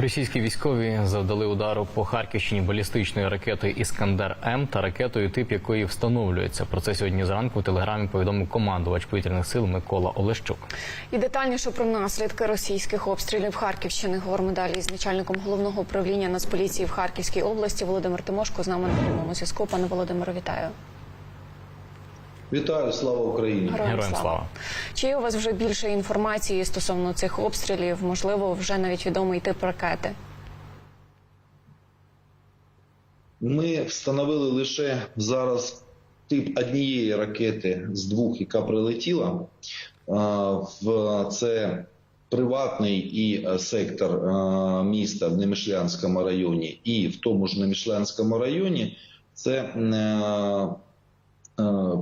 Російські військові завдали удару по Харківщині балістичною ракетою Іскандер М та ракетою, тип якої встановлюється. Про це сьогодні зранку в телеграмі повідомив командувач повітряних сил Микола Олещук. І детальніше про наслідки російських обстрілів Харківщини говоримо далі з начальником головного управління Нацполіції в Харківській області Володимир Тимошко з нами на прямому зв'язку. Пане Володимире, вітаю. Вітаю, слава Україні! Героям слава. Чи є у вас вже більше інформації стосовно цих обстрілів? Можливо, вже навіть відомий тип ракети? Ми встановили лише зараз тип однієї ракети з двох, яка прилетіла. Це приватний і е, сектор е, міста в Немишлянському районі, і в тому ж Немишлянському районі це е,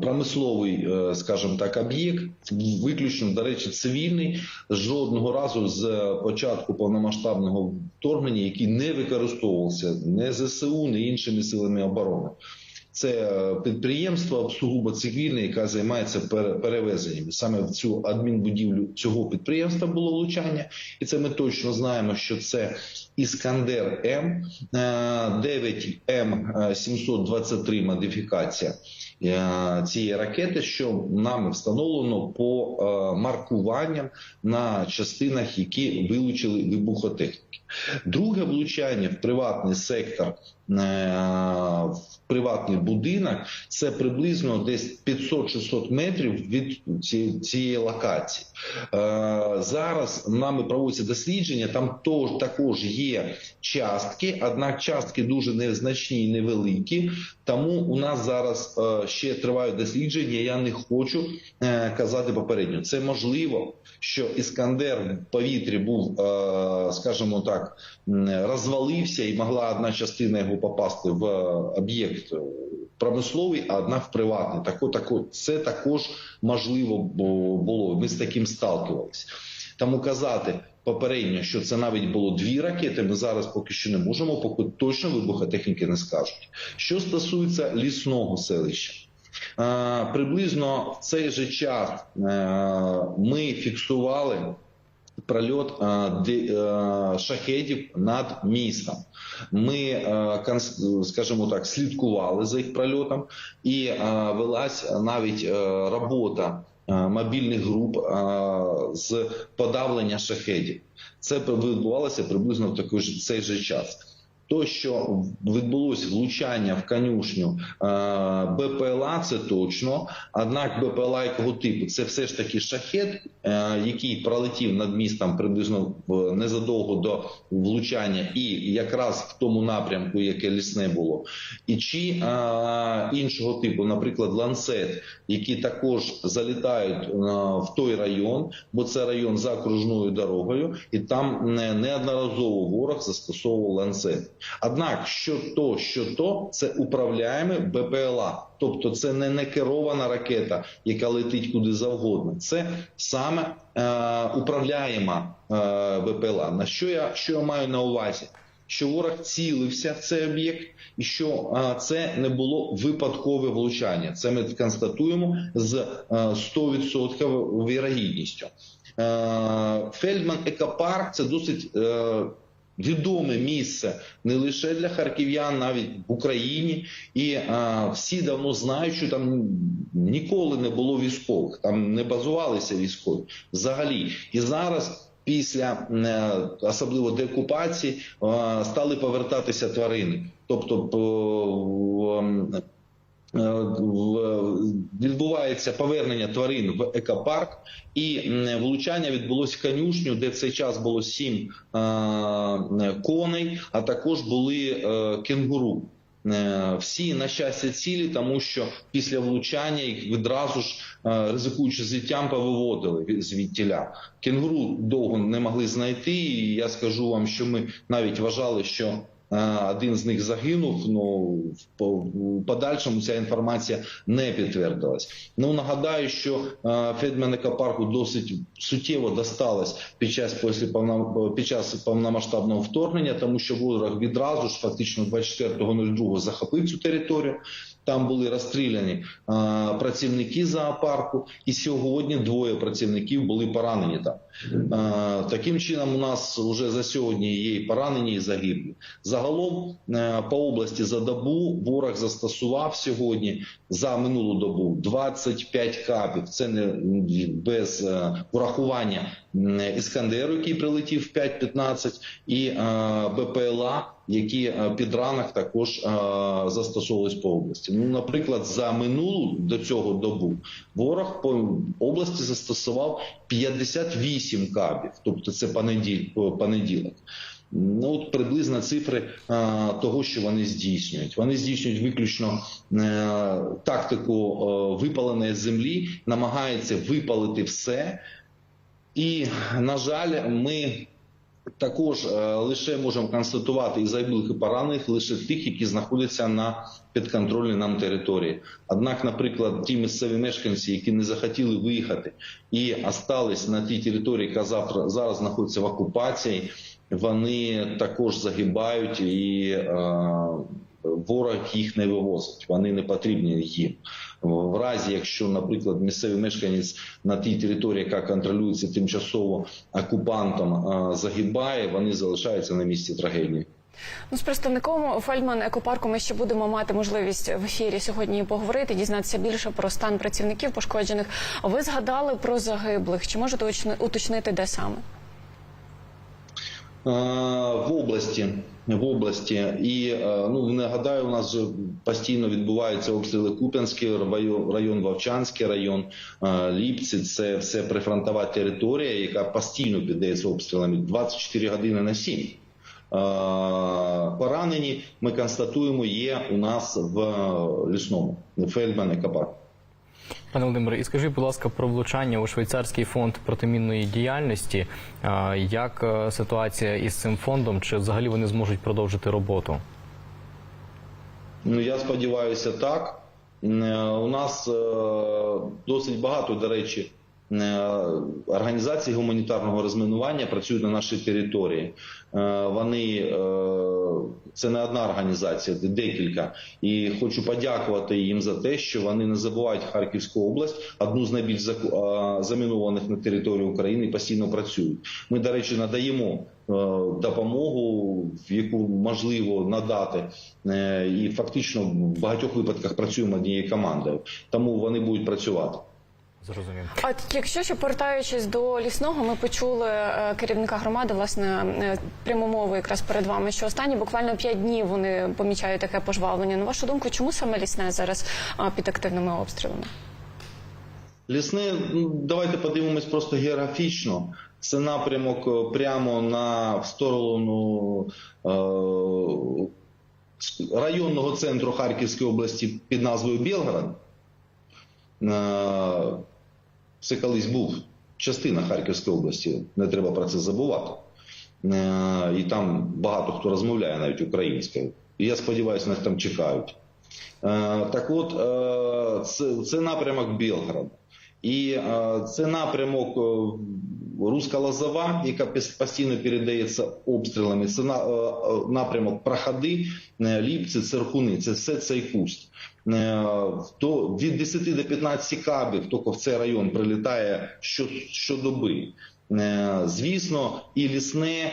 промисловий, е, скажімо так, об'єкт, виключно, до речі, цивільний. Жодного разу з початку повномасштабного вторгнення, який не використовувався не ЗСУ, не іншими силами оборони. Це е, підприємство сугубо цивільне, яке займається пере- перевезеннями. Саме в цю адмінбудівлю цього підприємства було влучання, і це ми точно знаємо, що це Іскандер М 9 М 723 модифікація е, цієї ракети, що нами встановлено по е, маркуванням на частинах, які вилучили вибухотехніки. Друге влучання в приватний сектор, е, в приватний будинок, це приблизно десь 500-600 метрів від цієї локації. Е, Зараз нами проводяться дослідження. Там також є частки, однак частки дуже незначні і невеликі. Тому у нас зараз е, ще тривають дослідження. Я не хочу е, казати попередньо. Це можливо, що іскандер в повітрі був, е, скажімо так, розвалився, і могла одна частина його попасти в об'єкт промисловий, а одна в приватний. Тако, тако, це також можливо було. Ми з таким сталкивалися. Тому казати попередньо, що це навіть було дві ракети. Ми зараз поки що не можемо, поки точно вибухотехніки не скажуть. Що стосується лісного селища. Е, Приблизно в цей же час е, ми фіксували прольот е, шахедів над містом. Ми, скажімо так, слідкували за їх прольотом, і велась навіть робота мобільних груп е, з подавлення шахедів. Це відбувалося приблизно в такий же цей же час. То, що відбулось влучання в конюшню е, БПЛА, це точно. Однак БПЛА якого типу це все ж таки шахет, е, який пролетів над містом приблизно незадовго до влучання, і якраз в тому напрямку, яке лісне було, і чи е, іншого типу, наприклад, ланцет, які також залітають е, в той район, бо це район за окружною дорогою, і там не- неодноразово ворог застосовував ланцет. Однак, що то, що то, це управляємо БПЛА. Тобто це не некерована ракета, яка летить куди завгодно. Це саме е, управляєма е, БПЛА. На що я, що я маю на увазі? Що ворог цілився в цей об'єкт, і що е, це не було випадкове влучання. Це ми констатуємо з е, 100% вірогідністю. Е, Фельдман Екопарк це досить е, відоме місце не лише для харків'ян, навіть в Україні. І е, всі давно знають, що там ніколи не було військових, там не базувалися військові взагалі. І зараз. Після е, особливо деокупації е, стали повертатися тварини, тобто ем, Е, в- відбувається повернення тварин в екопарк, і влучання відбулося в конюшню, де в цей час було сім е, коней, а також були е, кенгуру. Е, Всі на щастя цілі, тому що після влучання їх відразу ж е, ризикуючи життям, повиводили звідтіля. Кенгуру довго не могли знайти. І я скажу вам, що ми навіть вважали, що е, один з них загинув. Ну в подальшому ця інформація не підтвердилась. Ну нагадаю, що Федменика парку досить суттєво досталось під час під час повномасштабного вторгнення, тому що ворог відразу ж фактично 24.02 захопив цю територію. Там були розстріляні е, працівники зоопарку, і сьогодні двоє працівників були поранені там. Е, таким чином, у нас вже за сьогодні є і поранені і загиблі. Загалом е, по області за добу ворог застосував сьогодні за минулу добу 25 кабів. Це не без е, врахування іскандеру, який прилетів в 5.15, і е, БПЛА, які е, під ранок також е, застосовувались по області. Ну, наприклад, за минулу до цього добу ворог по області застосував 58 кабів, тобто це понеділок. Ну, от приблизно цифри е, того, що вони здійснюють. Вони здійснюють виключно е, тактику е, випаленої землі, намагаються випалити все. І, на жаль, ми також е, лише можемо констатувати і загиблих і поранених лише тих, які знаходяться на підконтрольній нам території. Однак, наприклад, ті місцеві мешканці, які не захотіли виїхати і остались на тій території, яка завтра зараз знаходиться в окупації, вони також загибають і е, ворог їх не вивозить. Вони не потрібні їм. В разі, якщо, наприклад, місцевий мешканець на тій території, яка контролюється тимчасово окупантом, е, загибає, вони залишаються на місці трагедії. Ну, з представником Фельдман екопарку ми ще будемо мати можливість в ефірі сьогодні поговорити, дізнатися більше про стан працівників пошкоджених. Ви згадали про загиблих. Чи можете уточнити, де саме? Е, в області. В області і е, ну нагадаю, у нас постійно відбуваються обстріли Куп'янський район, Вовчанський район е, Ліпці. Це все прифронтова територія, яка постійно піддається обстрілами 24 години на 7. Е, Поранені ми констатуємо є у нас в лісному Фельдман Екопарк. Пане Володимире, і скажіть, будь ласка, про влучання у швейцарський фонд протимінної діяльності. Як е, ситуація із цим фондом? Чи взагалі вони зможуть продовжити роботу? Ну я сподіваюся, так. Е, У нас е, досить багато, до речі, організацій гуманітарного розмінування працюють на нашій території. Вони це не одна організація, це декілька. І хочу подякувати їм за те, що вони не забувають Харківську область, одну з найбільш замінованих на території України, і постійно працюють. Ми, до речі, надаємо е, допомогу, яку можливо надати, Е, і фактично в багатьох випадках працюємо однією командою, тому вони будуть працювати. Зрозумів. А якщо ще повертаючись до лісного, ми почули е, керівника громади, власне, е, пряму мову якраз перед вами, що останні буквально 5 днів вони помічають таке пожвавлення. На вашу думку, чому саме лісне зараз під активними обстрілами? Лісне, ну, давайте подивимось просто географічно. Це напрямок е, прямо на в сторону е, районного центру Харківської області під назвою Білгород. Це колись був частина Харківської області, не треба про це забувати. Е, і там багато хто розмовляє навіть українською. І я сподіваюся, нас там чекають. Е, Так от, е, це, це напрямок Білграда. І це напрямок Руська Лозова, яка пос- постійно передається обстрілами. Це е, е, напрямок Проходи, е, Ліпці, Церкуни. Це все цей куст. То від 10 до 15 кабів тільки в цей район прилітає щодоби. Звісно, і лісне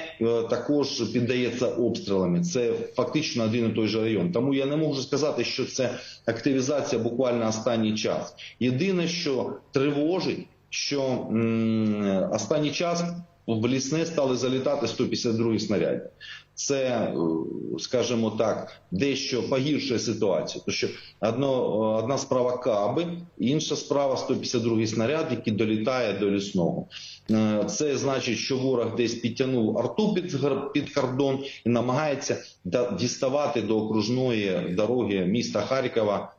також піддається обстрілами. Це фактично один і той же район. Тому я не можу сказати, що це активізація буквально останній час. Єдине, що тривожить, що останній час в лісне стали залітати 152 снаряди. Це, е, скажімо так, дещо погіршує ситуацію. Тому що одно, е, одна справа каби, інша справа 152 снаряд, який долітає до лісного. Е, Це значить, що ворог десь підтягнув арту під, під кордон і намагається діставати до окружної дороги міста Харкова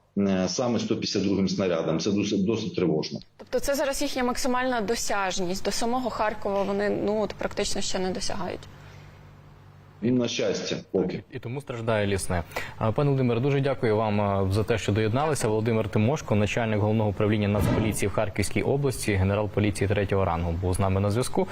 саме 152 снарядом. Це досить, досить тривожно. Тобто це зараз їхня максимальна досяжність. До самого Харкова вони ну от практично ще не досягають. І на щастя, поки. І тому страждає лісне. Пане Володимире, дуже дякую вам за те, що доєдналися. Володимир Тимошко, начальник головного управління Нацполіції в Харківській області, генерал поліції третього рангу, був з нами на зв'язку.